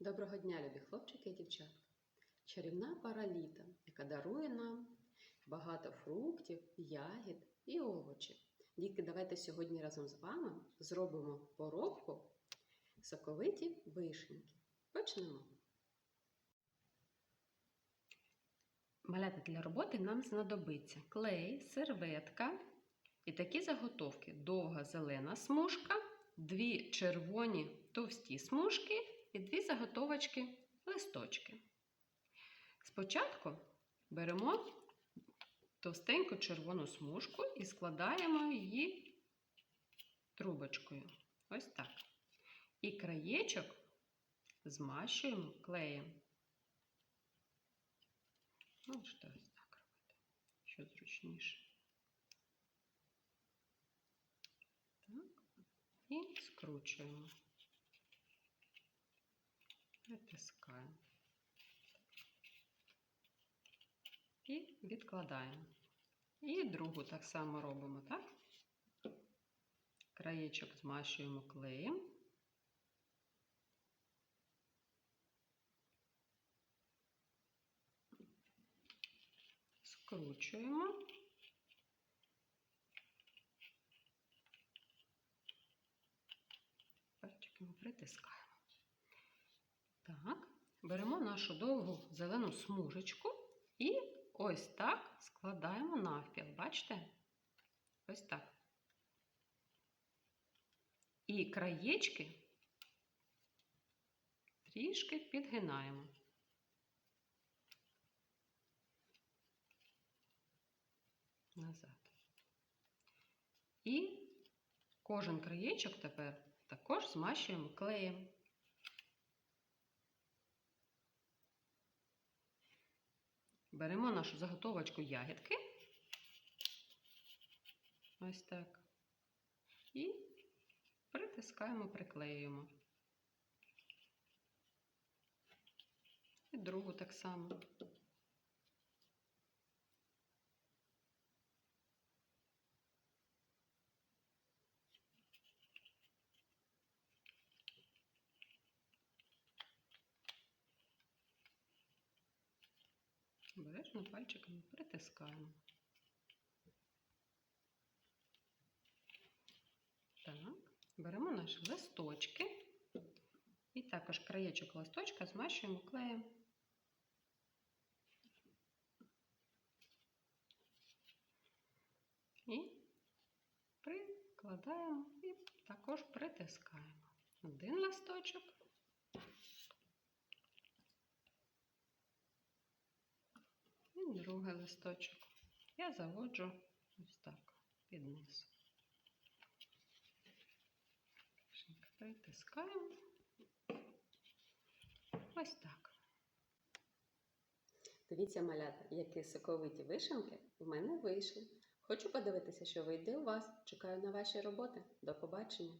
Доброго дня, любі хлопчики і дівчатка! Чарівна пора літа, яка дарує нам багато фруктів, ягід і овочів. Дітки, давайте сьогодні разом з вами зробимо поробку соковиті вишеньки. Почнемо. Малята для роботи нам знадобиться клей, серветка і такі заготовки: довга зелена смужка, дві червоні товсті смужки і дві заготовочки листочки. Спочатку беремо товстеньку червону смужку і складаємо її трубочкою. Ось так. І краєчок змащуємо клеєм. Ну, що ось так робити, що зручніше. Так. І скручуємо. Притискаємо. І відкладаємо. І другу так само робимо, так? Краєчок змащуємо клеєм. Скручуємо. Пальчиками притискаємо. Так, беремо нашу довгу зелену смужечку і ось так складаємо навпіл. Бачите? Ось так. І краєчки трішки підгинаємо. Назад. І кожен краєчок тепер також змащуємо клеєм. Беремо нашу заготовочку ягідки. Ось так. І притискаємо, приклеюємо. І другу так само. Обережно пальчиками притискаємо. Так, беремо наші листочки і також краєчок листочка змащуємо клеєм. І прикладаємо і також притискаємо. Один листочок. І другий листочок. Я заводжу ось так під низ. Притискаємо. Ось так. Дивіться, малята, які соковиті вишенки в мене вийшли. Хочу подивитися, що вийде у вас. Чекаю на ваші роботи. До побачення!